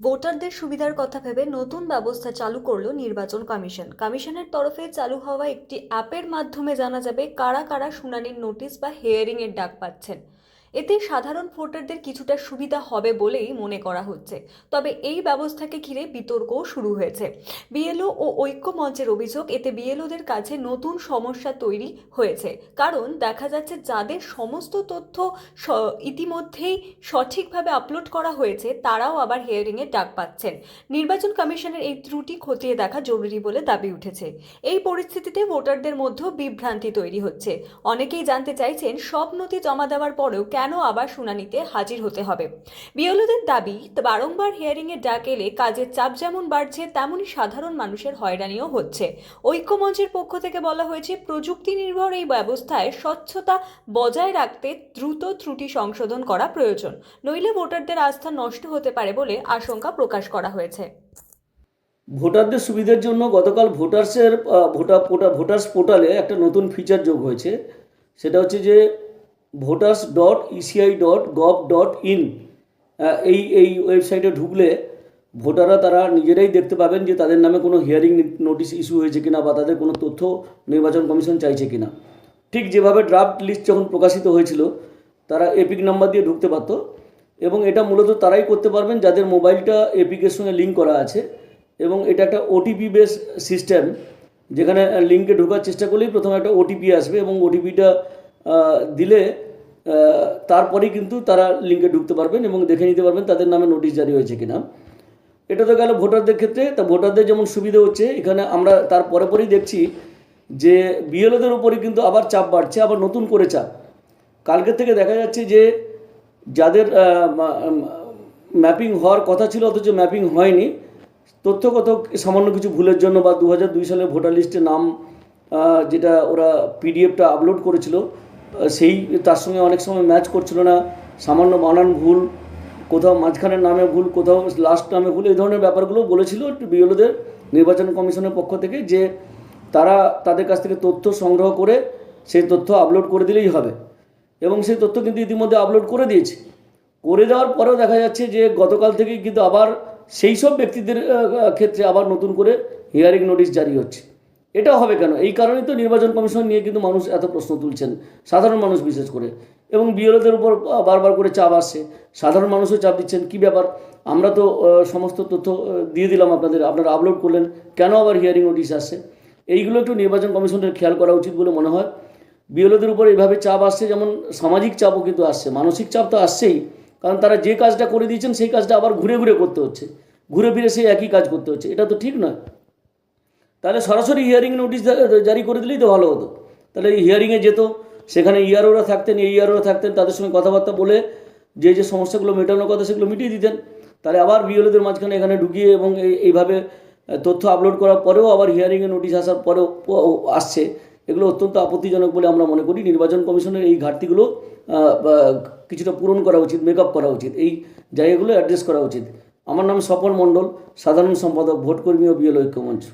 ভোটারদের সুবিধার কথা ভেবে নতুন ব্যবস্থা চালু করল নির্বাচন কমিশন। কমিশনের তরফে চালু হওয়া একটি অ্যাপের মাধ্যমে জানা যাবে কারা কারা শুনানির নোটিশ বা হেয়ারিংয়ের ডাক পাচ্ছেন। এতে সাধারণ ভোটারদের কিছুটা সুবিধা হবে বলেই মনে করা হচ্ছে। তবে এই ব্যবস্থাকে ঘিরে বিতর্কও শুরু হয়েছে। বিএলও ও ঐক্য মঞ্চের অভিযোগ, এতে বিএলওদের কাছে নতুন সমস্যা তৈরি হয়েছে। কারণ দেখা যাচ্ছে যাদের সমস্ত তথ্য ইতিমধ্যেই সঠিকভাবে আপলোড করা হয়েছে, তারাও আবার হিয়ারিংয়ের ডাক পাচ্ছেন। নির্বাচন কমিশনের এই ত্রুটি খতিয়ে দেখা জরুরি বলে দাবি উঠেছে। এই পরিস্থিতিতে ভোটারদের মধ্যেও বিভ্রান্তি তৈরি হচ্ছে। অনেকেই জানতে চাইছেন, সব নথি জমা দেওয়ার পরেও কেন আবার শুনানিতে হাজির হতে হবে? বিএলওদের দাবি, বারংবার হিয়ারিংয়ের ডাক এলে কাজের চাপ যেমন বাড়ছে, তেমনই সাধারণ মানুষের হয়রানিও হচ্ছে। ঐক্যমঞ্চের পক্ষ থেকে বলা হয়েছে, প্রযুক্তি নির্ভর এই ব্যবস্থায় স্বচ্ছতা বজায় রাখতে দ্রুত ত্রুটি সংশোধন করা প্রয়োজন। নইলে ভোটারদের আস্থা নষ্ট হতে পারে বলে আশঙ্কা প্রকাশ করা হয়েছে। ভোটারদের সুবিধার জন্য গতকাল ভোটার্সের ভোটার ভোটার ভোটার্স পোর্টালে একটা নতুন ফিচার যোগ হয়েছে। সেটা হচ্ছে যে voters dot ECI dot gov dot in এই এই ওয়েবসাইটে ঢুকলে ভোটাররা তারা নিজেরাই দেখতে পাবেন যে তাদের নামে কোনো হিয়ারিং নোটিশ ইস্যু হয়েছে কিনা বা তাদের কোনো তথ্য নির্বাচন কমিশন চাইছে কিনা। ঠিক যেভাবে ড্রাফট লিস্ট যখন প্রকাশিত হয়েছিল, তারা এপিক নাম্বার দিয়ে ঢুকতে পারতো এবং এটা মূলত তারাই করতে পারবেন যাদের মোবাইলটা এপিকের সঙ্গে লিঙ্ক করা আছে এবং এটা একটা ওটিপি বেস সিস্টেম যেখানে লিঙ্কে ঢোকার চেষ্টা করলেই প্রথমে একটা ওটিপি আসবে এবং ওটিপিটা দিলে তারপরেই কিন্তু তারা লিঙ্কে ঢুকতে পারবেন এবং দেখে নিতে পারবেন তাদের নামে নোটিশ জারি হয়েছে কিনা। এটা তো গেল ভোটারদের ক্ষেত্রে। তা ভোটারদের যেমন সুবিধা হচ্ছে, এখানে আমরা তার পরে পরেই দেখছি যে বিএলওদের উপরে কিন্তু আবার চাপ বাড়ছে, আবার নতুন করে চাপ। কালকের থেকে দেখা যাচ্ছে যে যাদের ম্যাপিং হওয়ার কথা ছিল, অথচ ম্যাপিং হয়নি তথ্যগত সামান্য কিছু ভুলের জন্য বা দু হাজার দুই সালে ভোটার লিস্টে নাম যেটা ওরা পিডিএফটা আপলোড করেছিল সেই, তার সঙ্গে অনেক সময় ম্যাচ করছিল না। সামান্য বানান ভুল, কোথাও মাঝখানের নামে ভুল, কোথাও লাস্ট নামে ভুল, এই ধরনের ব্যাপারগুলো বলেছিল বিএলওদের নির্বাচন কমিশনের পক্ষ থেকে যে তারা তাদের কাছ থেকে তথ্য সংগ্রহ করে সেই তথ্য আপলোড করে দিলেই হবে। এবং সেই তথ্য কিন্তু ইতিমধ্যে আপলোড করে দিয়েছে। করে দেওয়ার পরেও দেখা যাচ্ছে যে গতকাল থেকেই কিন্তু আবার সেই সব ব্যক্তিদের ক্ষেত্রে আবার নতুন করে হিয়ারিং নোটিশ জারি হচ্ছে। এটা হবে কেন? এই কারণেই তো নির্বাচন কমিশন নিয়ে কিন্তু মানুষ এত প্রশ্ন তুলছেন, সাধারণ মানুষ বিশেষ করে। এবং বিএলওদের উপর বারবার করে চাপ আসছে, সাধারণ মানুষও চাপ দিচ্ছেন, কি ব্যাপার? আমরা তো সমস্ত তথ্য দিয়ে দিলাম আপনাদের, আপনারা আপলোড করলেন, কেন আবার হিয়ারিং নোটিশ আসছে? এইগুলো একটু নির্বাচন কমিশনের খেয়াল করা উচিত বলে মনে হয়। বিএলওদের উপর এইভাবে চাপ আসছে, যেমন সামাজিক চাপও কিন্তু আসছে, মানসিক চাপ তো আসছেই, কারণ তারা যে কাজটা করে দিয়েছেন, সেই কাজটা আবার ঘুরে ঘুরে করতে হচ্ছে। ঘুরে ফিরে সেই একই কাজ করতে হচ্ছে। এটা তো ঠিক নয়। তাহলে সরাসরি হিয়ারিং নোটিশ জারি করে দিলেই তো ভালো হতো। তাহলে এই হিয়ারিংয়ে যেত, সেখানে ইয়ারোরা থাকতেন, এই ইয়ারোরা থাকতেন, তাদের সঙ্গে কথাবার্তা বলে যে যে সমস্যাগুলো মেটানোর কথা সেগুলো মিটিয়ে দিতেন। তাহলে আবার বিএলওদের মাঝখানে এখানে ঢুকিয়ে এবং এই- এইভাবে তথ্য আপলোড করার পরেও আবার হিয়ারিংয়ে নোটিশ আসার পরেও আসছে। এগুলো অত্যন্ত আপত্তিজনক বলে আমরা মনে করি। নির্বাচন কমিশনের এই ঘাটতিগুলো কিছুটা পূরণ করা উচিত মেকআপ করা উচিত। এই জায়গাগুলো অ্যাড্রেস করা উচিত। আমার নাম স্বপন মণ্ডল, সাধারণ সম্পাদক, ভোটকর্মী ও বিএল ঐক্যমঞ্চ।